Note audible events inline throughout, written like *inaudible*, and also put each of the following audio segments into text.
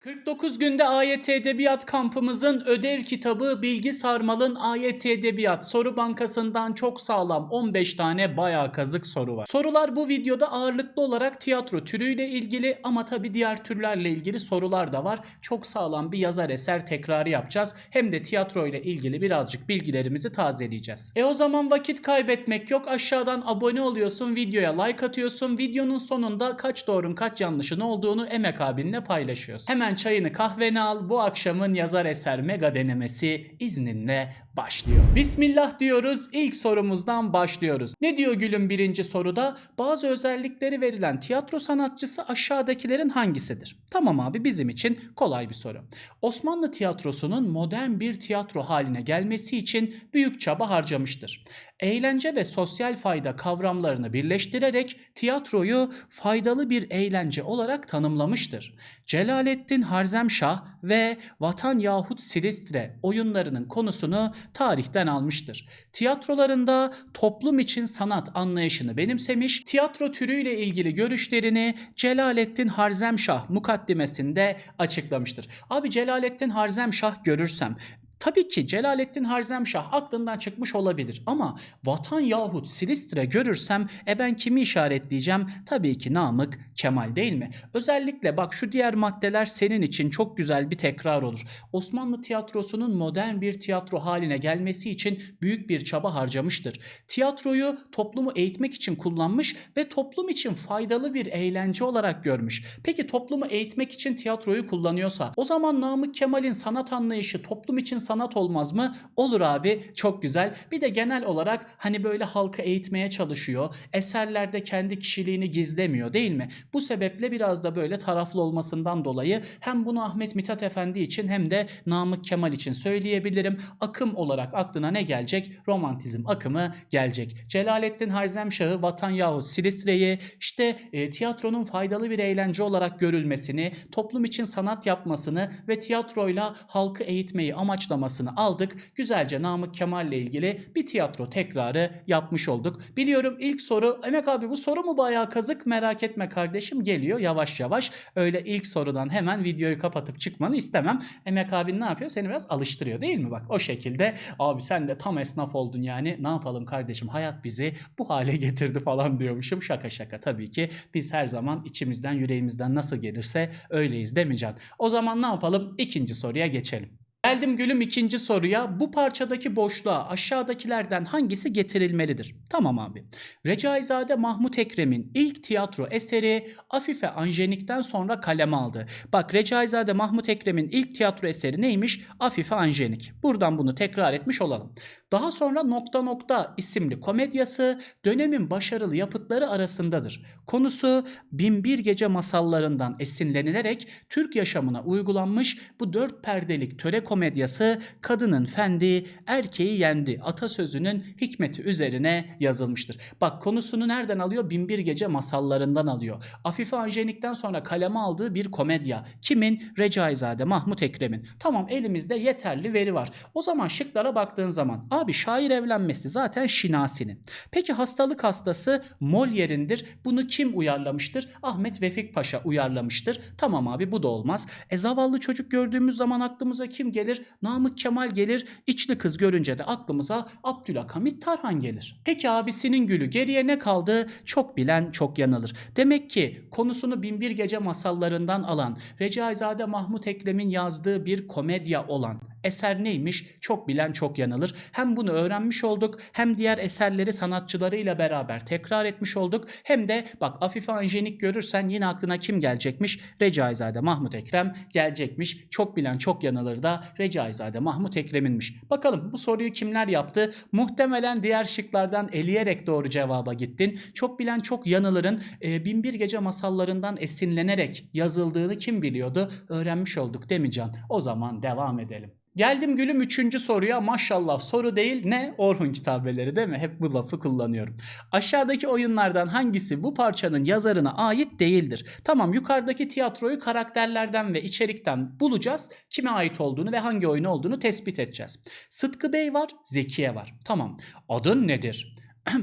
49 günde AYT Edebiyat kampımızın ödev kitabı Bilgi Sarmal'ın AYT Edebiyat soru bankasından çok sağlam 15 tane bayağı kazık soru var. Sorular bu videoda ağırlıklı olarak tiyatro türüyle ilgili ama tabi diğer türlerle ilgili sorular da var. Çok sağlam bir yazar eser tekrarı yapacağız. Hem de tiyatro ile ilgili birazcık bilgilerimizi tazeleyeceğiz. E o zaman vakit kaybetmek yok. Aşağıdan abone oluyorsun, videoya like atıyorsun. Videonun sonunda kaç doğrun kaç yanlışın olduğunu Emek abinle paylaşıyorsun. Hemen çayını kahveni al. Bu akşamın yazar eser mega denemesi izninle başlıyor. Bismillah diyoruz. İlk sorumuzdan başlıyoruz. Ne diyor Gül'ün birinci soruda? Bazı özellikleri verilen tiyatro sanatçısı aşağıdakilerin hangisidir? Tamam abi bizim için kolay bir soru. Osmanlı tiyatrosunun modern bir tiyatro haline gelmesi için büyük çaba harcamıştır. Eğlence ve sosyal fayda kavramlarını birleştirerek tiyatroyu faydalı bir eğlence olarak tanımlamıştır. Celalettin Harzemşah ve Vatan yahut Silistre oyunlarının konusunu tarihten almıştır. Tiyatrolarında toplum için sanat anlayışını benimsemiş, tiyatro türüyle ilgili görüşlerini Celalettin Harzemşah mukaddimesinde açıklamıştır. Abi Celalettin Harzemşah görürsem Tabii ki Celalettin Harzemşah aklından çıkmış olabilir ama Vatan yahut Silistre görürsem e ben kimi işaretleyeceğim? Tabii ki Namık Kemal değil mi? Özellikle bak şu diğer maddeler senin için çok güzel bir tekrar olur. Osmanlı tiyatrosunun modern bir tiyatro haline gelmesi için büyük bir çaba harcamıştır. Tiyatroyu toplumu eğitmek için kullanmış ve toplum için faydalı bir eğlence olarak görmüş. Peki toplumu eğitmek için tiyatroyu kullanıyorsa o zaman Namık Kemal'in sanat anlayışı toplum için sanat olmaz mı? Olur abi çok güzel. Bir de genel olarak hani böyle halkı eğitmeye çalışıyor. Eserlerde kendi kişiliğini gizlemiyor değil mi? Bu sebeple biraz da böyle taraflı olmasından dolayı hem bunu Ahmet Mithat Efendi için hem de Namık Kemal için söyleyebilirim. Akım olarak aklına ne gelecek? Romantizm akımı gelecek. Celalettin Harzemşah'ı Vatan yahut Silistre'yi işte e, tiyatronun faydalı bir eğlence olarak görülmesini, toplum için sanat yapmasını ve tiyatroyla halkı eğitmeyi amaçlamasını aldık. Güzelce Namık Kemal'le ilgili bir tiyatro tekrarı yapmış olduk. Biliyorum ilk soru Emek abi bu soru mu bayağı kazık merak etme kardeşim geliyor yavaş yavaş. Öyle ilk sorudan hemen videoyu kapatıp çıkmanı istemem. Emek abin ne yapıyor? Seni biraz alıştırıyor değil mi? Bak o şekilde abi sen de tam esnaf oldun yani ne yapalım kardeşim hayat bizi bu hale getirdi falan diyormuşum. Şaka şaka tabii ki biz her zaman içimizden yüreğimizden nasıl gelirse öyleyiz Can? O zaman ne yapalım? İkinci soruya geçelim. Geldim gülüm ikinci soruya. Bu parçadaki boşluğa aşağıdakilerden hangisi getirilmelidir? Tamam abi. Recaizade Mahmut Ekrem'in ilk tiyatro eseri Afife Anjenik'ten sonra kaleme aldı. Bak Recaizade Mahmut Ekrem'in ilk tiyatro eseri neymiş? Afife Anjenik. Buradan bunu tekrar etmiş olalım. Daha sonra Nokta Nokta isimli komedyası dönemin başarılı yapıtları arasındadır. Konusu Binbir Gece masallarından esinlenilerek Türk yaşamına uygulanmış bu dört perdelik töre komedyası kadının fendi, erkeği yendi atasözünün hikmeti üzerine yazılmıştır. Bak konusunu nereden alıyor? Binbir Gece masallarından alıyor. Afife Anjenik'ten sonra kaleme aldığı bir komedya. Kimin? Recaizade Mahmut Ekrem'in. Tamam elimizde yeterli veri var. O zaman şıklara baktığın zaman abi şair evlenmesi zaten Şinasi'nin. Peki hastalık hastası Molière'indir. Bunu kim uyarlamıştır? Ahmet Vefik Paşa uyarlamıştır. Tamam abi bu da olmaz. E zavallı çocuk gördüğümüz zaman aklımıza kim gelir? Namık Kemal gelir. İçli kız görünce de aklımıza Abdülhamit Tarhan gelir. Peki abisinin gülü geriye ne kaldı? Çok bilen çok yanılır. Demek ki konusunu Binbir Gece masallarından alan Recaizade Mahmut Ekrem'in yazdığı bir komedya olan eser neymiş? Çok bilen çok yanılır. Hem bunu öğrenmiş olduk hem diğer eserleri sanatçılarıyla beraber tekrar etmiş olduk. Hem de bak Afife Anjenik görürsen yine aklına kim gelecekmiş? Recaizade Mahmut Ekrem gelecekmiş. Çok bilen çok yanılır da Recaizade Mahmut Ekrem'inmiş. Bakalım bu soruyu kimler yaptı? Muhtemelen diğer şıklardan eleyerek doğru cevaba gittin. Çok bilen çok yanılırın e, Binbir Gece masallarından esinlenerek yazıldığını kim biliyordu? Öğrenmiş olduk değil mi Can? O zaman devam edelim. Geldim gülüm üçüncü soruya maşallah soru değil ne Orhun kitabeleri değil mi? Hep bu lafı kullanıyorum. Aşağıdaki oyunlardan hangisi bu parçanın yazarına ait değildir? Tamam yukarıdaki tiyatroyu karakterlerden ve içerikten bulacağız. Kime ait olduğunu ve hangi oyun olduğunu tespit edeceğiz. Sıtkı Bey var, Zekiye var. Tamam. Adın nedir? *clears throat*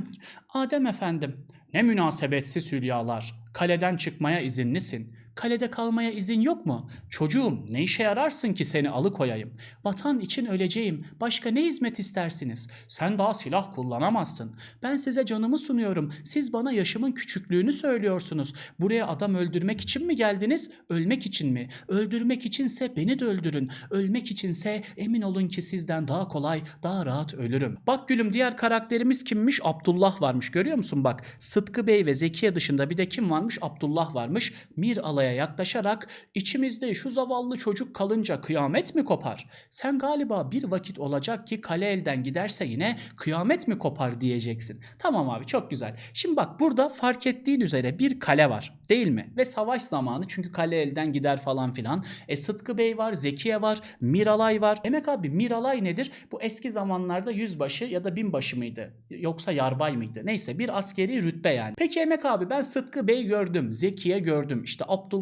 Adem efendim. Ne münasebetsiz hülyalar. Kaleden çıkmaya izinlisin. Kalede kalmaya izin yok mu? Çocuğum ne işe yararsın ki seni alıkoyayım? Vatan için öleceğim. Başka ne hizmet istersiniz? Sen daha silah kullanamazsın. Ben size canımı sunuyorum. Siz bana yaşımın küçüklüğünü söylüyorsunuz. Buraya adam öldürmek için mi geldiniz? Ölmek için mi? Öldürmek içinse beni de öldürün. Ölmek içinse emin olun ki sizden daha kolay, daha rahat ölürüm. Bak gülüm diğer karakterimiz kimmiş? Abdullah varmış. Görüyor musun bak? Sıtkı Bey ve Zekiye dışında bir de kim varmış? Abdullah varmış. Mir alaya yaklaşarak içimizde şu zavallı çocuk kalınca kıyamet mi kopar? Sen galiba bir vakit olacak ki kale elden giderse yine kıyamet mi kopar diyeceksin. Tamam abi çok güzel. Şimdi bak burada fark ettiğin üzere bir kale var değil mi? Ve savaş zamanı çünkü kale elden gider falan filan. E Sıtkı Bey var, Zekiye var, Miralay var. Demek abi Miralay nedir? Bu eski zamanlarda yüzbaşı ya da binbaşı mıydı? Yoksa yarbay mıydı? Neyse bir askeri rütbe yani. Peki Emek abi ben Sıtkı Bey gördüm, Zekiye gördüm, işte Abdullah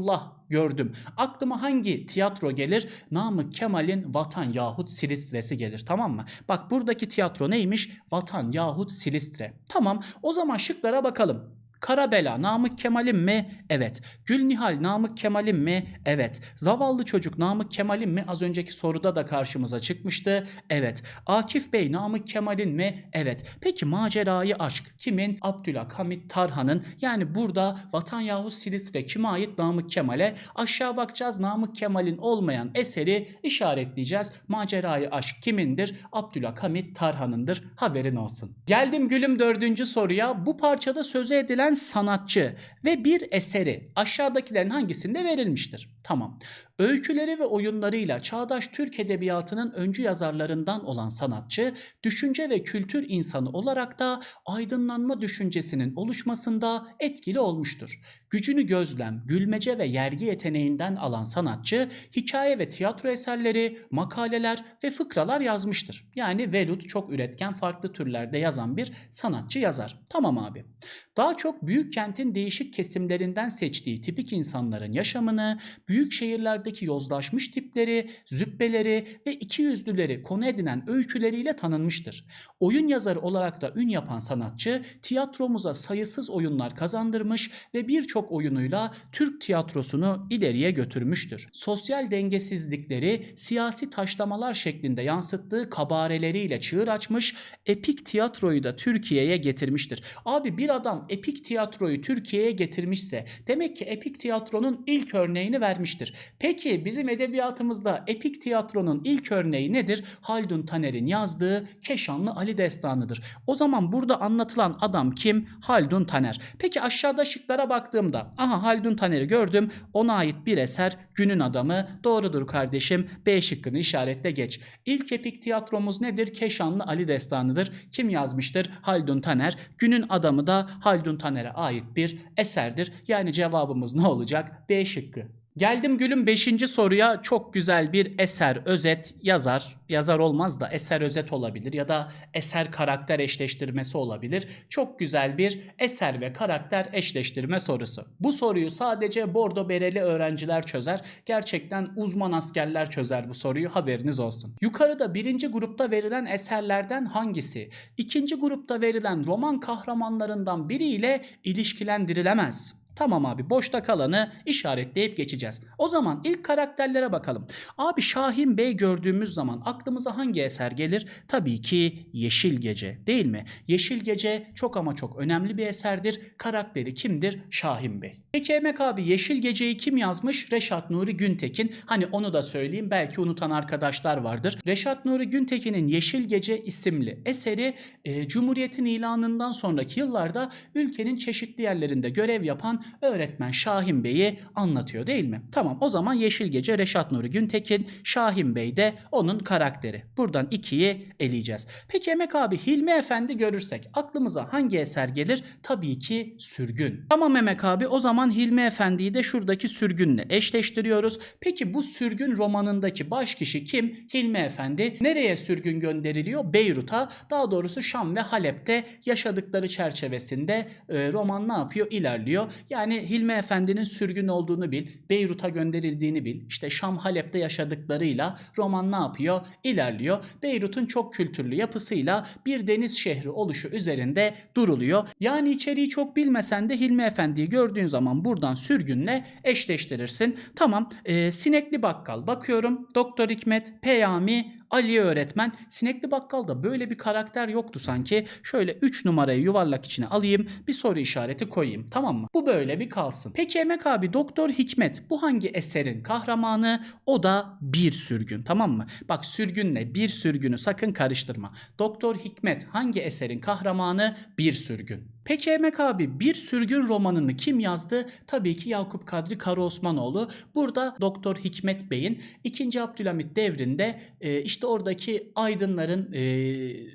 gördüm. Aklıma hangi tiyatro gelir? Namık Kemal'in Vatan yahut Silistre'si gelir tamam mı? Bak buradaki tiyatro neymiş? Vatan yahut Silistre. Tamam o zaman şıklara bakalım. Karabela Namık Kemal'in mi? Evet. Gülnihal Namık Kemal'in mi? Evet. Zavallı çocuk Namık Kemal'in mi? Az önceki soruda da karşımıza çıkmıştı. Evet. Akif Bey Namık Kemal'in mi? Evet. Peki macerayı aşk kimin? Abdülhamit Tarhan'ın. Yani burada Vatan yahut Silistre kime ait? Namık Kemal'e. Aşağı bakacağız. Namık Kemal'in olmayan eseri işaretleyeceğiz. Macerayı aşk kimindir? Abdülhamit Tarhan'ındır. Haberin olsun. Geldim gülüm dördüncü soruya. Bu parçada sözü edilen sanatçı ve bir eseri aşağıdakilerin hangisinde verilmiştir? Tamam. Öyküleri ve oyunlarıyla çağdaş Türk edebiyatının öncü yazarlarından olan sanatçı, düşünce ve kültür insanı olarak da aydınlanma düşüncesinin oluşmasında etkili olmuştur. Gücünü gözlem, gülmece ve yergi yeteneğinden alan sanatçı, hikaye ve tiyatro eserleri, makaleler ve fıkralar yazmıştır. Yani velut çok üretken farklı türlerde yazan bir sanatçı yazar. Tamam abi. Daha çok büyük kentin değişik kesimlerinden seçtiği tipik insanların yaşamını, büyük şehirlerdeki yozlaşmış tipleri, züppeleri ve ikiyüzlüleri konu edinen öyküleriyle tanınmıştır. Oyun yazarı olarak da ün yapan sanatçı tiyatromuza sayısız oyunlar kazandırmış ve birçok oyunuyla Türk tiyatrosunu ileriye götürmüştür. Sosyal dengesizlikleri siyasi taşlamalar şeklinde yansıttığı kabareleriyle çığır açmış, epik tiyatroyu da Türkiye'ye getirmiştir. Abi bir adam epik tiyatroyu Türkiye'ye getirmişse demek ki epik tiyatronun ilk örneğini vermiştir. Peki bizim edebiyatımızda epik tiyatronun ilk örneği nedir? Haldun Taner'in yazdığı Keşanlı Ali Destanı'dır. O zaman burada anlatılan adam kim? Haldun Taner. Peki aşağıda şıklara baktığımda aha Haldun Taner'i gördüm. Ona ait bir eser Günün Adamı. Doğrudur kardeşim. B şıkkını işaretle geç. İlk epik tiyatromuz nedir? Keşanlı Ali Destanı'dır. Kim yazmıştır? Haldun Taner. Günün Adamı da Haldun Taner'e ait bir eserdir. Yani cevabımız ne olacak? B şıkkı. Geldim gülüm 5. soruya çok güzel bir eser özet yazar. Yazar olmaz da eser özet olabilir ya da eser karakter eşleştirmesi olabilir. Çok güzel bir eser ve karakter eşleştirme sorusu. Bu soruyu sadece bordo bereli öğrenciler çözer. Gerçekten uzman askerler çözer bu soruyu haberiniz olsun. Yukarıda birinci grupta verilen eserlerden hangisi? ikinci grupta verilen roman kahramanlarından biriyle ilişkilendirilemez. Tamam abi boşta kalanı işaretleyip geçeceğiz. O zaman ilk karakterlere bakalım. Abi Şahin Bey gördüğümüz zaman aklımıza hangi eser gelir? Tabii ki Yeşil Gece değil mi? Yeşil Gece çok ama çok önemli bir eserdir. Karakteri kimdir? Şahin Bey. Peki Emek abi Yeşil Gece'yi kim yazmış? Reşat Nuri Güntekin. Hani onu da söyleyeyim belki unutan arkadaşlar vardır. Reşat Nuri Güntekin'in Yeşil Gece isimli eseri e, Cumhuriyet'in ilanından sonraki yıllarda ülkenin çeşitli yerlerinde görev yapan öğretmen Şahin Bey'i anlatıyor değil mi? Tamam o zaman Yeşil Gece Reşat Nuri Güntekin, Şahin Bey de onun karakteri. Buradan ikiyi eleyeceğiz. Peki Emek abi Hilmi Efendi görürsek aklımıza hangi eser gelir? Tabii ki Sürgün. Tamam Emek abi o zaman Hilmi Efendi'yi de şuradaki sürgünle eşleştiriyoruz. Peki bu sürgün romanındaki baş kişi kim? Hilmi Efendi. Nereye sürgün gönderiliyor? Beyrut'a. Daha doğrusu Şam ve Halep'te yaşadıkları çerçevesinde e, roman ne yapıyor? İlerliyor. Yani Hilmi Efendi'nin sürgün olduğunu bil, Beyrut'a gönderildiğini bil. İşte Şam Halep'te yaşadıklarıyla roman ne yapıyor? İlerliyor. Beyrut'un çok kültürlü yapısıyla bir deniz şehri oluşu üzerinde duruluyor. Yani içeriği çok bilmesen de Hilmi Efendi'yi gördüğün zaman buradan sürgünle eşleştirirsin. Tamam e, Sinekli Bakkal bakıyorum. Doktor Hikmet, Peyami, Ali öğretmen. Sinekli Bakkal'da böyle bir karakter yoktu sanki. Şöyle 3 numarayı yuvarlak içine alayım. Bir soru işareti koyayım. Tamam mı? Bu böyle bir kalsın. Peki Emek abi Doktor Hikmet bu hangi eserin kahramanı? O da bir sürgün. Tamam mı? Bak sürgünle bir sürgünü sakın karıştırma. Doktor Hikmet hangi eserin kahramanı? Bir sürgün. Peki Emek abi bir sürgün romanını kim yazdı? Tabii ki Yakup Kadri Karaosmanoğlu. Burada Doktor Hikmet Bey'in 2. Abdülhamit devrinde e, işte oradaki aydınların e,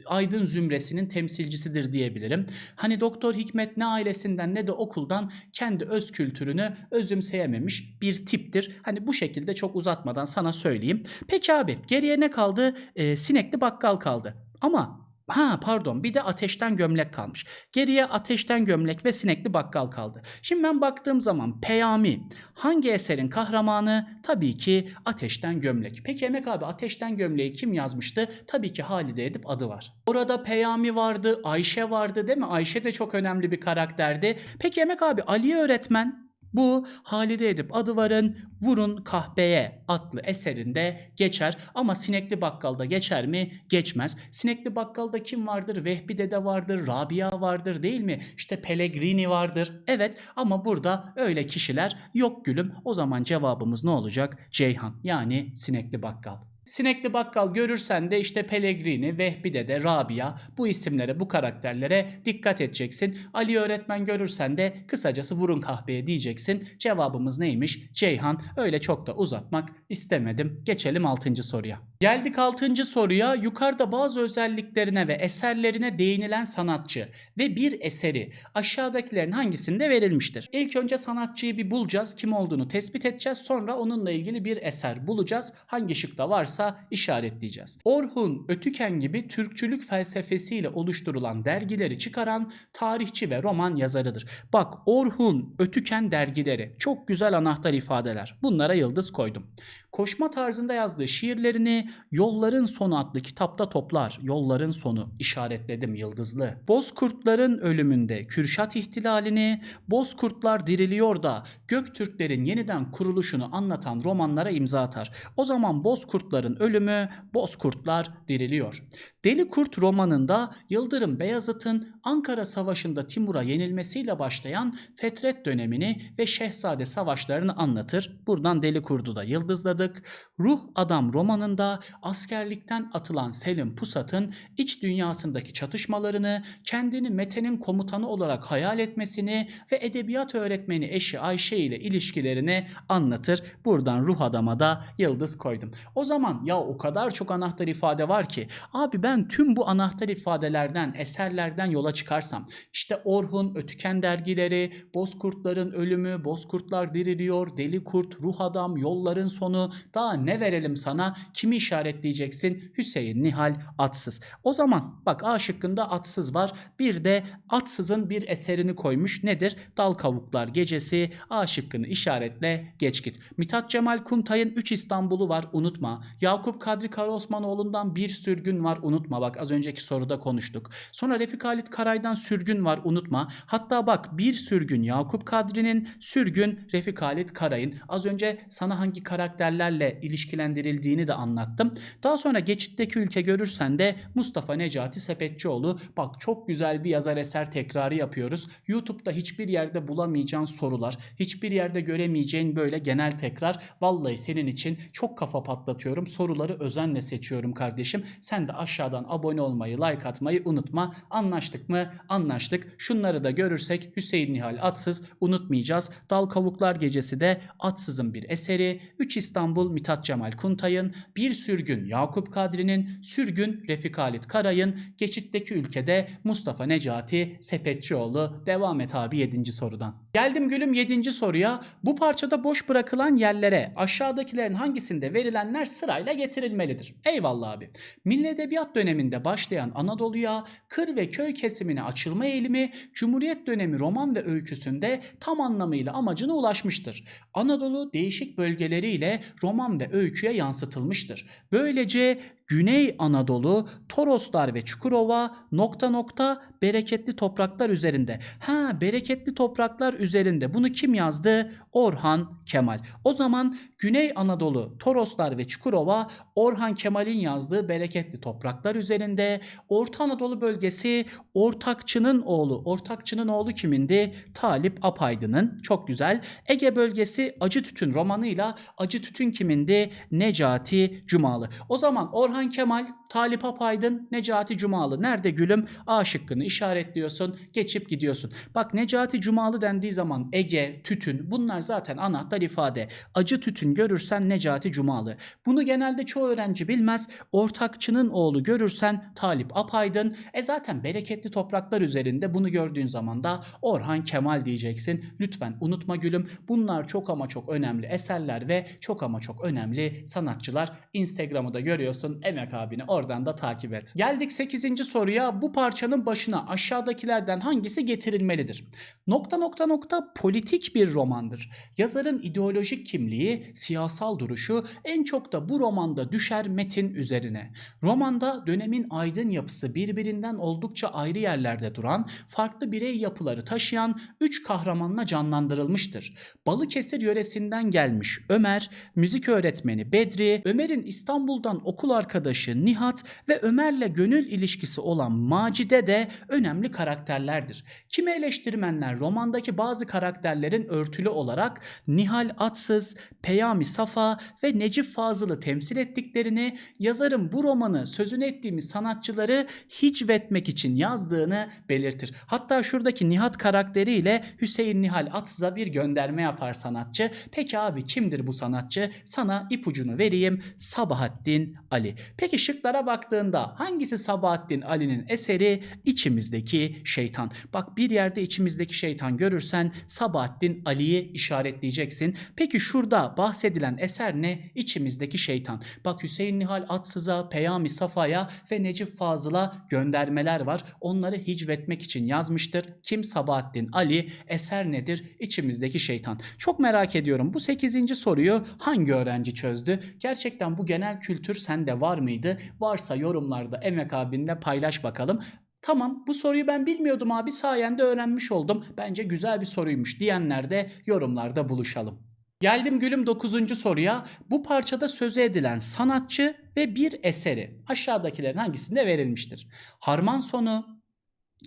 aydın zümresinin temsilcisidir diyebilirim. Hani Doktor Hikmet ne ailesinden ne de okuldan kendi öz kültürünü özümseyememiş bir tiptir. Hani bu şekilde çok uzatmadan sana söyleyeyim. Peki abi geriye ne kaldı? E, sinekli bakkal kaldı. Ama Ha pardon bir de ateşten gömlek kalmış. Geriye ateşten gömlek ve sinekli bakkal kaldı. Şimdi ben baktığım zaman Peyami hangi eserin kahramanı? Tabii ki ateşten gömlek. Peki Emek abi ateşten gömleği kim yazmıştı? Tabii ki Halide Edip adı var. Orada Peyami vardı, Ayşe vardı değil mi? Ayşe de çok önemli bir karakterdi. Peki Emek abi Ali öğretmen bu Halide Edip Adıvar'ın Vurun Kahpeye adlı eserinde geçer ama Sinekli Bakkal'da geçer mi? Geçmez. Sinekli Bakkal'da kim vardır? Vehbi Dede vardır, Rabia vardır değil mi? İşte Pellegrini vardır. Evet ama burada öyle kişiler yok gülüm. O zaman cevabımız ne olacak? Ceyhan yani Sinekli Bakkal. Sinekli bakkal görürsen de işte Pellegrini, Vehbi Dede, Rabia bu isimlere, bu karakterlere dikkat edeceksin. Ali öğretmen görürsen de kısacası vurun kahveye diyeceksin. Cevabımız neymiş? Ceyhan. Öyle çok da uzatmak istemedim. Geçelim 6. soruya. Geldik 6. soruya. Yukarıda bazı özelliklerine ve eserlerine değinilen sanatçı ve bir eseri aşağıdakilerin hangisinde verilmiştir? İlk önce sanatçıyı bir bulacağız. Kim olduğunu tespit edeceğiz. Sonra onunla ilgili bir eser bulacağız. Hangi şıkta varsa işaretleyeceğiz. Orhun, Ötüken gibi Türkçülük felsefesiyle oluşturulan dergileri çıkaran tarihçi ve roman yazarıdır. Bak Orhun, Ötüken dergileri çok güzel anahtar ifadeler. Bunlara yıldız koydum. Koşma tarzında yazdığı şiirlerini Yolların Sonu adlı kitapta toplar. Yolların Sonu işaretledim yıldızlı. Bozkurtların ölümünde Kürşat ihtilalini, Bozkurtlar diriliyor da Göktürklerin yeniden kuruluşunu anlatan romanlara imza atar. O zaman Bozkurtların ölümü, Bozkurtlar diriliyor. Deli Kurt romanında Yıldırım Beyazıt'ın Ankara Savaşı'nda Timur'a yenilmesiyle başlayan Fetret dönemini ve Şehzade savaşlarını anlatır. Buradan Deli Kurt'u da yıldızladık. Ruh Adam romanında askerlikten atılan Selim Pusat'ın iç dünyasındaki çatışmalarını, kendini Mete'nin komutanı olarak hayal etmesini ve edebiyat öğretmeni eşi Ayşe ile ilişkilerini anlatır. Buradan Ruh Adam'a da yıldız koydum. O zaman ya o kadar çok anahtar ifade var ki abi ben tüm bu anahtar ifadelerden, eserlerden yola çıkarsam işte Orhun, Ötüken dergileri, Bozkurtların ölümü, Bozkurtlar diriliyor, Deli Kurt, Ruh Adam, Yolların sonu daha ne verelim sana? Kimi işaretleyeceksin? Hüseyin Nihal Atsız. O zaman bak A şıkkında Atsız var. Bir de Atsız'ın bir eserini koymuş. Nedir? Dal Kavuklar Gecesi. A şıkkını işaretle geç git. Mithat Cemal Kuntay'ın 3 İstanbul'u var unutma. Yakup Kadri Karaosmanoğlu'ndan bir sürgün var unutma. Bak az önceki soruda konuştuk. Sonra Refik Halit Karay'dan sürgün var unutma. Hatta bak bir sürgün Yakup Kadri'nin sürgün Refik Halit Karay'ın. Az önce sana hangi karakterlerle ilişkilendirildiğini de anlattım. Daha sonra geçitteki ülke görürsen de Mustafa Necati Sepetçioğlu. Bak çok güzel bir yazar eser tekrarı yapıyoruz. YouTube'da hiçbir yerde bulamayacağın sorular, hiçbir yerde göremeyeceğin böyle genel tekrar. Vallahi senin için çok kafa patlatıyorum. Soruları özenle seçiyorum kardeşim. Sen de aşağıdan abone olmayı, like atmayı unutma. Anlaştık mı? Anlaştık. Şunları da görürsek Hüseyin Nihal Atsız unutmayacağız. Dal Kavuklar Gecesi de Atsız'ın bir eseri. 3 İstanbul Mithat Cemal Kuntay'ın, Bir Sürgün Yakup Kadri'nin, Sürgün Refik Halit Karay'ın, Geçitteki Ülkede Mustafa Necati Sepetçioğlu. Devam et abi 7. sorudan. Geldim gülüm 7. soruya. Bu parçada boş bırakılan yerlere aşağıdakilerin hangisinde verilenler sırayla sırayla getirilmelidir. Eyvallah abi. Milli Edebiyat döneminde başlayan Anadolu'ya kır ve köy kesimine açılma eğilimi Cumhuriyet dönemi roman ve öyküsünde tam anlamıyla amacına ulaşmıştır. Anadolu değişik bölgeleriyle roman ve öyküye yansıtılmıştır. Böylece Güney Anadolu, Toroslar ve Çukurova nokta nokta bereketli topraklar üzerinde. Ha bereketli topraklar üzerinde bunu kim yazdı? Orhan Kemal. O zaman Güney Anadolu, Toroslar ve Çukurova Orhan Kemal'in yazdığı bereketli topraklar üzerinde. Orta Anadolu bölgesi Ortakçı'nın oğlu. Ortakçı'nın oğlu kimindi? Talip Apaydın'ın. Çok güzel. Ege bölgesi Acı Tütün romanıyla Acı Tütün kimindi? Necati Cumalı. O zaman Orhan Kemal, Talip Apaydın, Necati Cumalı. Nerede gülüm? A şıkkını işaretliyorsun, geçip gidiyorsun. Bak Necati Cumalı dendiği zaman Ege, Tütün bunlar zaten anahtar ifade. Acı Tütün görürsen Necati Cumalı. Bunu genelde çoğu öğrenci bilmez. Ortakçının oğlu görürsen Talip Apaydın. E zaten bereketli topraklar üzerinde bunu gördüğün zaman da Orhan Kemal diyeceksin. Lütfen unutma gülüm. Bunlar çok ama çok önemli eserler ve çok ama çok önemli sanatçılar. Instagram'ı da görüyorsun. Emek abini oradan da takip et. Geldik 8. soruya. Bu parçanın başına aşağıdakilerden hangisi getirilmelidir? Nokta nokta nokta politik bir romandır. Yazarın ideolojik kimliği, siyasal duruşu en çok da bu romanda düşer metin üzerine. Romanda dönemin aydın yapısı birbirinden oldukça ayrı yerlerde duran, farklı birey yapıları taşıyan üç kahramanla canlandırılmıştır. Balıkesir yöresinden gelmiş Ömer, müzik öğretmeni Bedri, Ömer'in İstanbul'dan okul arkadaşı Nihat ve Ömer'le gönül ilişkisi olan Macide de önemli karakterlerdir. Kimi eleştirmenler romandaki bazı karakterlerin örtülü olarak Nihal Atsız, Peyami Safa ve Necip Fazıl'ı temsil ettiklerini, yazarın bu romanı sözünü ettiğimiz sanatçıları hicvetmek için yazdığını belirtir. Hatta şuradaki Nihat karakteriyle Hüseyin Nihal Atsız'a bir gönderme yapar sanatçı. Peki abi kimdir bu sanatçı? Sana ipucunu vereyim. Sabahattin Ali. Peki şıklara baktığında hangisi Sabahattin Ali'nin eseri? İçimizdeki şeytan. Bak bir yerde içimizdeki şeytan görürsen Sabahattin Ali'yi işaretleyeceksin. Peki şurada bahsedilen eser ne? İçimizdeki şeytan. Bak Hüseyin Nihal Atsız'a, Peyami Safa'ya ve Necip Fazıl'a göndermeler var. Onları hicvetmek için yazmıştır. Kim Sabahattin Ali? Eser nedir? İçimizdeki şeytan. Çok merak ediyorum bu 8. soruyu hangi öğrenci çözdü? Gerçekten bu genel kültür sende var mıydı? Varsa yorumlarda Emek abinle paylaş bakalım. Tamam bu soruyu ben bilmiyordum abi sayende öğrenmiş oldum. Bence güzel bir soruymuş diyenler de yorumlarda buluşalım. Geldim gülüm 9. soruya. Bu parçada söz edilen sanatçı ve bir eseri aşağıdakilerin hangisinde verilmiştir? Harman sonu,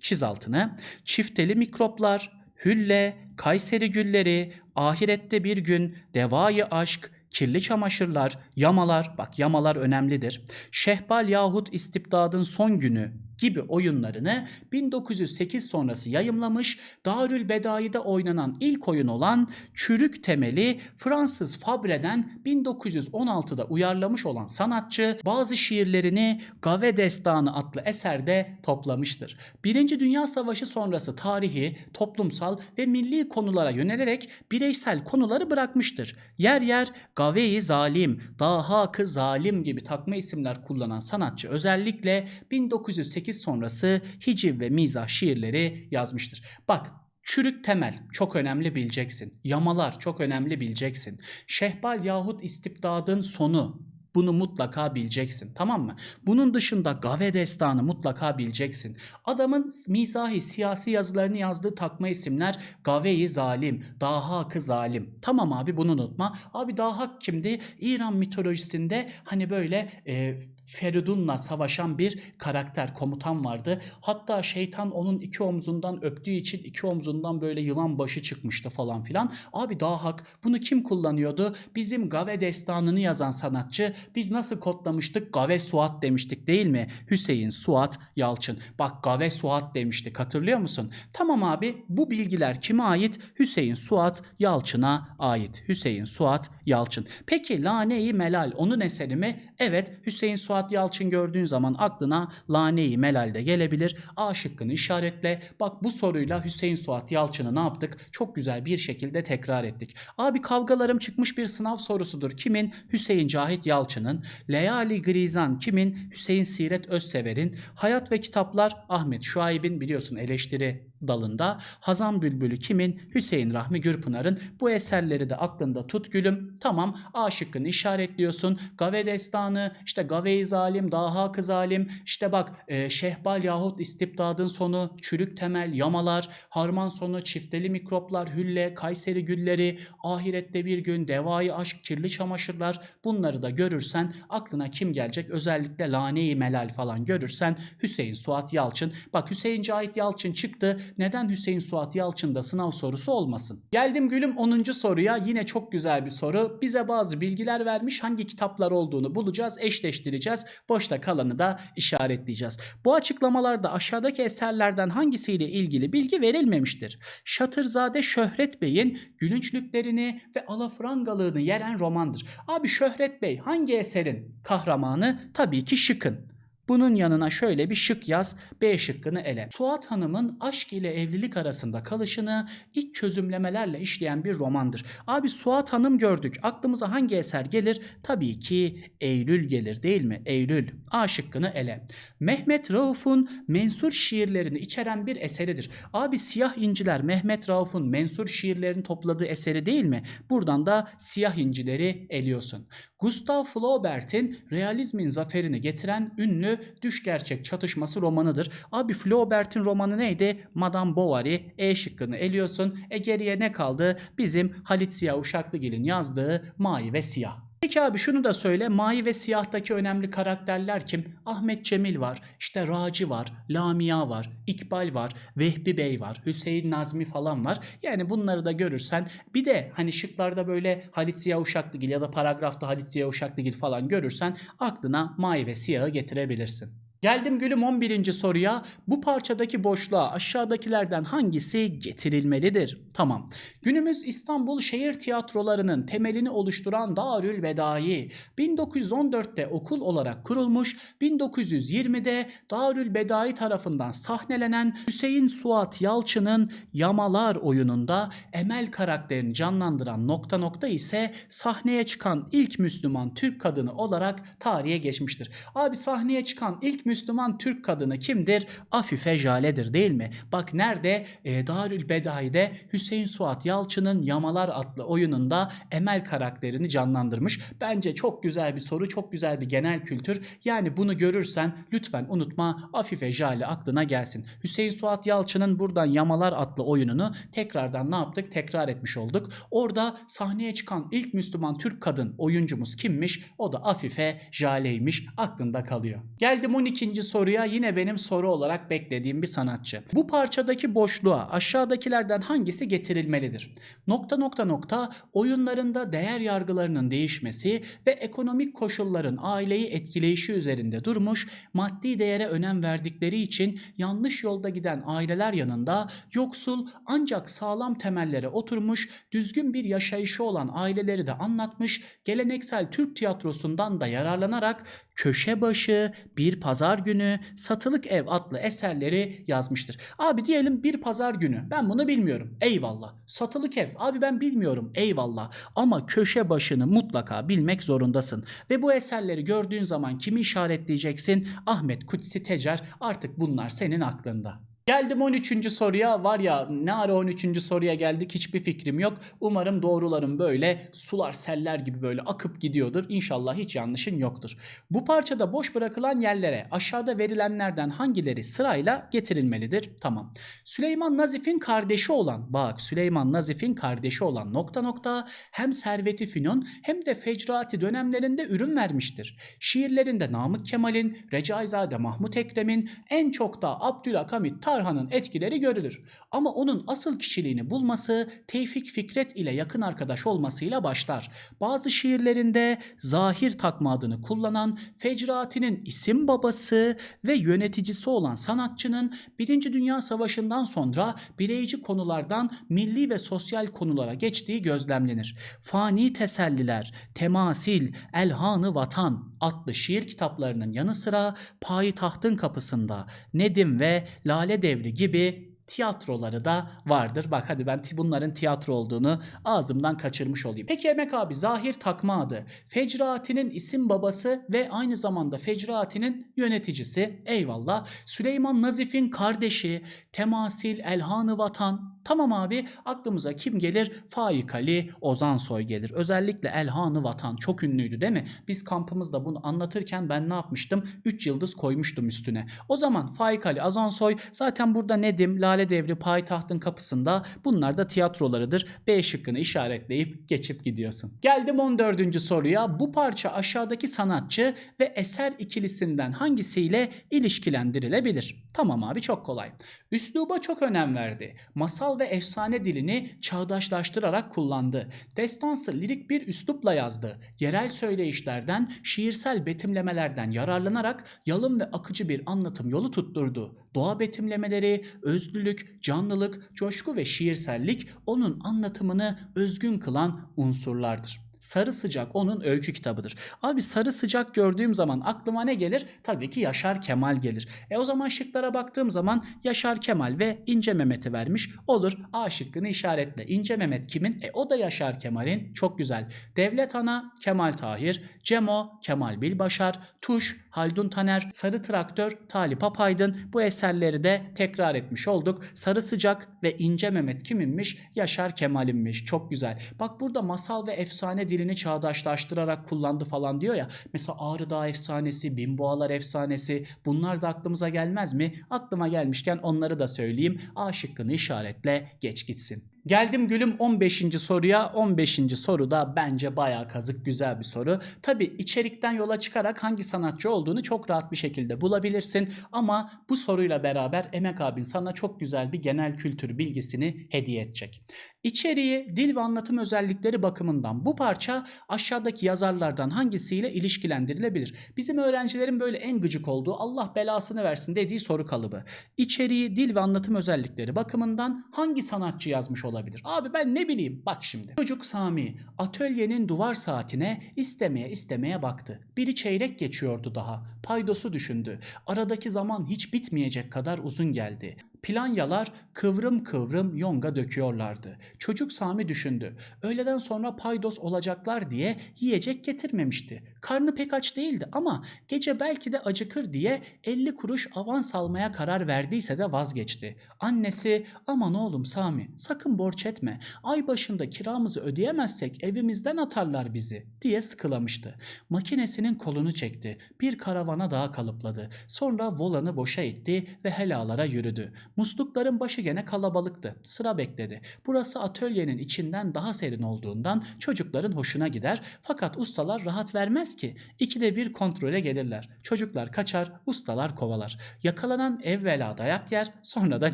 çiz altını, çifteli mikroplar, hülle, Kayseri gülleri, ahirette bir gün, devayı aşk, kirli çamaşırlar, yamalar, bak yamalar önemlidir. Şehbal yahut istibdadın son günü gibi oyunlarını 1908 sonrası yayımlamış, Darül Bedai'de oynanan ilk oyun olan Çürük temeli Fransız Fabre'den 1916'da uyarlamış olan sanatçı bazı şiirlerini Gave Destanı adlı eserde toplamıştır. Birinci Dünya Savaşı sonrası tarihi, toplumsal ve milli konulara yönelerek bireysel konuları bırakmıştır. Yer yer Gave-i Zalim, Daha-ı Zalim gibi takma isimler kullanan sanatçı özellikle 1908 sonrası hiciv ve mizah şiirleri yazmıştır. Bak Çürük temel çok önemli bileceksin. Yamalar çok önemli bileceksin. Şehbal yahut istibdadın sonu bunu mutlaka bileceksin tamam mı? Bunun dışında Gave Destanı mutlaka bileceksin. Adamın mizahi siyasi yazılarını yazdığı takma isimler Gave-i Zalim, Dahak-ı Zalim. Tamam abi bunu unutma. Abi Dahak kimdi? İran mitolojisinde hani böyle e, Feridun'la savaşan bir karakter, komutan vardı. Hatta şeytan onun iki omzundan öptüğü için iki omzundan böyle yılan başı çıkmıştı falan filan. Abi Dahak bunu kim kullanıyordu? Bizim Gave Destanı'nı yazan sanatçı biz nasıl kodlamıştık? Gave Suat demiştik değil mi? Hüseyin Suat Yalçın. Bak Gave Suat demiştik hatırlıyor musun? Tamam abi bu bilgiler kime ait? Hüseyin Suat Yalçın'a ait. Hüseyin Suat Yalçın. Peki Lane-i Melal onun eseri mi? Evet Hüseyin Suat Yalçın gördüğün zaman aklına Lane-i Melal de gelebilir. A şıkkını işaretle. Bak bu soruyla Hüseyin Suat Yalçın'ı ne yaptık? Çok güzel bir şekilde tekrar ettik. Abi kavgalarım çıkmış bir sınav sorusudur. Kimin? Hüseyin Cahit Yalçın'ın. Leali Grizan kimin? Hüseyin Siret Özsever'in. Hayat ve kitaplar Ahmet Şuayb'in biliyorsun eleştiri dalında. Hazan Bülbülü kimin? Hüseyin Rahmi Gürpınar'ın. Bu eserleri de aklında tut gülüm. Tamam A şıkkını işaretliyorsun. Gave Destanı, işte Gave-i Zalim, Daha Kız Zalim, işte bak e, Şehbal yahut İstibdadın sonu, Çürük Temel, Yamalar, Harman sonu, Çifteli Mikroplar, Hülle, Kayseri Gülleri, Ahirette Bir Gün, Devai Aşk, Kirli Çamaşırlar bunları da görürsen aklına kim gelecek? Özellikle Lane-i Melal falan görürsen Hüseyin Suat Yalçın. Bak Hüseyin Cahit Yalçın çıktı. Neden Hüseyin Suat Yalçın'da sınav sorusu olmasın? Geldim gülüm 10. soruya. Yine çok güzel bir soru. Bize bazı bilgiler vermiş. Hangi kitaplar olduğunu bulacağız, eşleştireceğiz. Boşta kalanı da işaretleyeceğiz. Bu açıklamalarda aşağıdaki eserlerden hangisiyle ilgili bilgi verilmemiştir? Şatırzade Şöhret Bey'in gülünçlüklerini ve alafrangalığını yeren romandır. Abi Şöhret Bey hangi eserin kahramanı? Tabii ki Şık'ın. Bunun yanına şöyle bir şık yaz, B şıkkını ele. Suat Hanım'ın aşk ile evlilik arasında kalışını iç çözümlemelerle işleyen bir romandır. Abi Suat Hanım gördük. Aklımıza hangi eser gelir? Tabii ki Eylül gelir değil mi? Eylül. A şıkkını ele. Mehmet Rauf'un mensur şiirlerini içeren bir eseridir. Abi Siyah İnciler Mehmet Rauf'un mensur şiirlerini topladığı eseri değil mi? Buradan da Siyah İncileri eliyorsun. Gustav Flaubert'in realizmin zaferini getiren ünlü Düş Gerçek Çatışması romanıdır. Abi Flaubert'in romanı neydi? Madame Bovary. E şıkkını eliyorsun. E geriye ne kaldı? Bizim Halit Ziya Uşaklıgil'in yazdığı Mavi ve Siyah. Peki abi şunu da söyle. Mavi ve siyahtaki önemli karakterler kim? Ahmet Cemil var. işte Raci var. Lamia var. İkbal var. Vehbi Bey var. Hüseyin Nazmi falan var. Yani bunları da görürsen bir de hani şıklarda böyle Halit Ziya Uşaklıgil ya da paragrafta Halit Ziya Uşaklıgil falan görürsen aklına Mavi ve Siyah'ı getirebilirsin. Geldim gülüm 11. soruya. Bu parçadaki boşluğa aşağıdakilerden hangisi getirilmelidir? Tamam. Günümüz İstanbul şehir tiyatrolarının temelini oluşturan Darül Bedai 1914'te okul olarak kurulmuş, 1920'de Darül Bedai tarafından sahnelenen Hüseyin Suat Yalçın'ın Yamalar oyununda Emel karakterini canlandıran nokta nokta ise sahneye çıkan ilk Müslüman Türk kadını olarak tarihe geçmiştir. Abi sahneye çıkan ilk Müslüman Türk kadını kimdir? Afife Jale'dir değil mi? Bak nerede? E, Darül Bedai'de Hüseyin Suat Yalçın'ın Yamalar adlı oyununda Emel karakterini canlandırmış. Bence çok güzel bir soru, çok güzel bir genel kültür. Yani bunu görürsen lütfen unutma Afife Jale aklına gelsin. Hüseyin Suat Yalçın'ın buradan Yamalar adlı oyununu tekrardan ne yaptık? Tekrar etmiş olduk. Orada sahneye çıkan ilk Müslüman Türk kadın oyuncumuz kimmiş? O da Afife Jale'ymiş. Aklında kalıyor. Geldim 12. soruya yine benim soru olarak beklediğim bir sanatçı. Bu parçadaki boşluğa aşağıdakilerden hangisi getirilmelidir? Nokta nokta nokta oyunlarında değer yargılarının değişmesi ve ekonomik koşulların aileyi etkileyişi üzerinde durmuş, maddi değere önem verdikleri için yanlış yolda giden aileler yanında yoksul ancak sağlam temellere oturmuş, düzgün bir yaşayışı olan aileleri de anlatmış, geleneksel Türk tiyatrosundan da yararlanarak Köşe Başı, Bir Pazar Günü, Satılık Ev adlı eserleri yazmıştır. Abi diyelim bir pazar günü. Ben bunu bilmiyorum. Eyvallah. Satılık ev. Abi ben bilmiyorum. Eyvallah. Ama köşe başını mutlaka bilmek zorundasın. Ve bu eserleri gördüğün zaman kimi işaretleyeceksin? Ahmet Kutsi Tecer. Artık bunlar senin aklında. Geldim 13. soruya. Var ya ne ara 13. soruya geldik hiçbir fikrim yok. Umarım doğrularım böyle sular seller gibi böyle akıp gidiyordur. İnşallah hiç yanlışın yoktur. Bu parçada boş bırakılan yerlere aşağıda verilenlerden hangileri sırayla getirilmelidir? Tamam. Süleyman Nazif'in kardeşi olan bak Süleyman Nazif'in kardeşi olan nokta nokta hem Servet-i Fünun hem de Fecrati dönemlerinde ürün vermiştir. Şiirlerinde Namık Kemal'in, Recaizade Mahmut Ekrem'in en çok da Abdülhakamit Tarhan'ın etkileri görülür. Ama onun asıl kişiliğini bulması Tevfik Fikret ile yakın arkadaş olmasıyla başlar. Bazı şiirlerinde Zahir takma adını kullanan Fecrati'nin isim babası ve yöneticisi olan sanatçının Birinci Dünya Savaşı'ndan sonra bireyci konulardan milli ve sosyal konulara geçtiği gözlemlenir. Fani Teselliler, Temasil, Elhanı Vatan adlı şiir kitaplarının yanı sıra Payitahtın Kapısında, Nedim ve Lale Devri gibi tiyatroları da vardır. Bak hadi ben bunların tiyatro olduğunu ağzımdan kaçırmış olayım. Peki Emek abi Zahir takma adı. Fecrati'nin isim babası ve aynı zamanda Fecrati'nin yöneticisi. Eyvallah. Süleyman Nazif'in kardeşi. Temasil, Elhanı Vatan. Tamam abi aklımıza kim gelir? Faik Ali, Ozan Soy gelir. Özellikle Elhanı Vatan çok ünlüydü değil mi? Biz kampımızda bunu anlatırken ben ne yapmıştım? 3 yıldız koymuştum üstüne. O zaman Faik Ali, Ozan Soy zaten burada Nedim, Lale Devri, Payitahtın kapısında bunlar da tiyatrolarıdır. B şıkkını işaretleyip geçip gidiyorsun. Geldim 14. soruya. Bu parça aşağıdaki sanatçı ve eser ikilisinden hangisiyle ilişkilendirilebilir? Tamam abi çok kolay. Üsluba çok önem verdi. Masal ve efsane dilini çağdaşlaştırarak kullandı. Destansı lirik bir üslupla yazdı. Yerel söyleyişlerden, şiirsel betimlemelerden yararlanarak yalın ve akıcı bir anlatım yolu tutturdu. Doğa betimlemeleri, özlülük, canlılık, coşku ve şiirsellik onun anlatımını özgün kılan unsurlardır. Sarı Sıcak onun öykü kitabıdır. Abi Sarı Sıcak gördüğüm zaman aklıma ne gelir? Tabii ki Yaşar Kemal gelir. E o zaman şıklara baktığım zaman Yaşar Kemal ve İnce Mehmet'i vermiş. Olur A şıkkını işaretle. İnce Mehmet kimin? E o da Yaşar Kemal'in. Çok güzel. Devlet Ana Kemal Tahir, Cemo Kemal Bilbaşar, Tuş Haldun Taner, Sarı Traktör Talip Apaydın. Bu eserleri de tekrar etmiş olduk. Sarı Sıcak ve İnce Mehmet kiminmiş? Yaşar Kemal'inmiş. Çok güzel. Bak burada masal ve efsane dilini çağdaşlaştırarak kullandı falan diyor ya. Mesela Ağrı Dağı efsanesi, Binboğalar efsanesi bunlar da aklımıza gelmez mi? Aklıma gelmişken onları da söyleyeyim. A şıkkını işaretle geç gitsin. Geldim gülüm 15. soruya. 15. soru da bence bayağı kazık güzel bir soru. Tabi içerikten yola çıkarak hangi sanatçı olduğunu çok rahat bir şekilde bulabilirsin. Ama bu soruyla beraber Emek abin sana çok güzel bir genel kültür bilgisini hediye edecek. İçeriği, dil ve anlatım özellikleri bakımından bu parça aşağıdaki yazarlardan hangisiyle ilişkilendirilebilir? Bizim öğrencilerin böyle en gıcık olduğu Allah belasını versin dediği soru kalıbı. İçeriği, dil ve anlatım özellikleri bakımından hangi sanatçı yazmış olabilir? Abi ben ne bileyim bak şimdi. Çocuk Sami atölyenin duvar saatine istemeye istemeye baktı. Biri çeyrek geçiyordu daha. Paydosu düşündü. Aradaki zaman hiç bitmeyecek kadar uzun geldi. Planyalar kıvrım kıvrım yonga döküyorlardı. Çocuk Sami düşündü. Öğleden sonra paydos olacaklar diye yiyecek getirmemişti. Karnı pek aç değildi ama gece belki de acıkır diye 50 kuruş avans almaya karar verdiyse de vazgeçti. Annesi aman oğlum Sami sakın borç etme. Ay başında kiramızı ödeyemezsek evimizden atarlar bizi diye sıkılamıştı. Makinesinin kolunu çekti. Bir karavana daha kalıpladı. Sonra volanı boşa itti ve helalara yürüdü. Muslukların başı gene kalabalıktı. Sıra bekledi. Burası atölyenin içinden daha serin olduğundan çocukların hoşuna gider. Fakat ustalar rahat vermez ki. İkide bir kontrole gelirler. Çocuklar kaçar, ustalar kovalar. Yakalanan evvela dayak yer, sonra da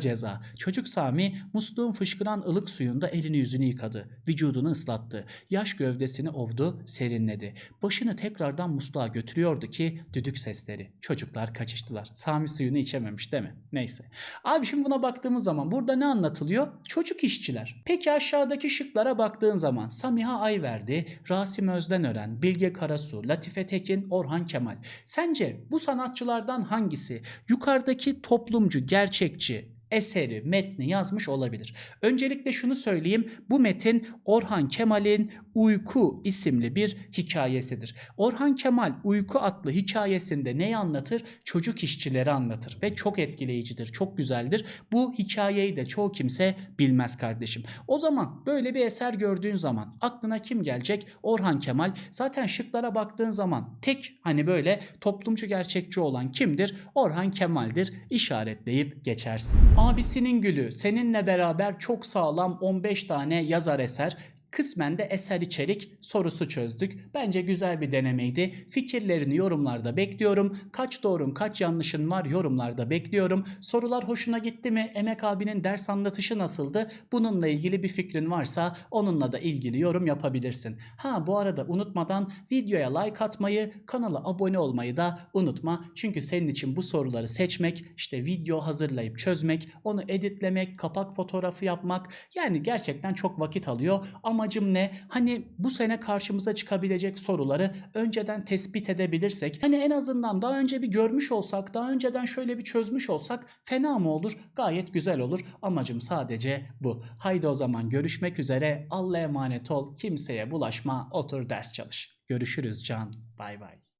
ceza. Çocuk Sami musluğun fışkıran ılık suyunda elini yüzünü yıkadı. Vücudunu ıslattı. Yaş gövdesini ovdu, serinledi. Başını tekrardan musluğa götürüyordu ki düdük sesleri. Çocuklar kaçıştılar. Sami suyunu içememiş değil mi? Neyse. Abi şimdi buna baktığımız zaman burada ne anlatılıyor? Çocuk işçiler. Peki aşağıdaki şıklara baktığın zaman Samiha Ayverdi, Rasim Özdenören, Bilge Karasu, Latife Tekin, Orhan Kemal. Sence bu sanatçılardan hangisi yukarıdaki toplumcu, gerçekçi, eseri, metni yazmış olabilir. Öncelikle şunu söyleyeyim. Bu metin Orhan Kemal'in Uyku isimli bir hikayesidir. Orhan Kemal Uyku adlı hikayesinde neyi anlatır? Çocuk işçileri anlatır ve çok etkileyicidir, çok güzeldir. Bu hikayeyi de çoğu kimse bilmez kardeşim. O zaman böyle bir eser gördüğün zaman aklına kim gelecek? Orhan Kemal. Zaten şıklara baktığın zaman tek hani böyle toplumcu gerçekçi olan kimdir? Orhan Kemal'dir. İşaretleyip geçersin. Abisinin Gülü seninle beraber çok sağlam 15 tane yazar eser kısmen de eser içerik sorusu çözdük. Bence güzel bir denemeydi. Fikirlerini yorumlarda bekliyorum. Kaç doğrun kaç yanlışın var yorumlarda bekliyorum. Sorular hoşuna gitti mi? Emek abinin ders anlatışı nasıldı? Bununla ilgili bir fikrin varsa onunla da ilgili yorum yapabilirsin. Ha bu arada unutmadan videoya like atmayı, kanala abone olmayı da unutma. Çünkü senin için bu soruları seçmek, işte video hazırlayıp çözmek, onu editlemek, kapak fotoğrafı yapmak yani gerçekten çok vakit alıyor. Amacım ne? Hani bu sene karşımıza çıkabilecek soruları önceden tespit edebilirsek, hani en azından daha önce bir görmüş olsak, daha önceden şöyle bir çözmüş olsak fena mı olur? Gayet güzel olur. Amacım sadece bu. Haydi o zaman görüşmek üzere. Allah'a emanet ol. Kimseye bulaşma. Otur ders çalış. Görüşürüz can. Bay bay.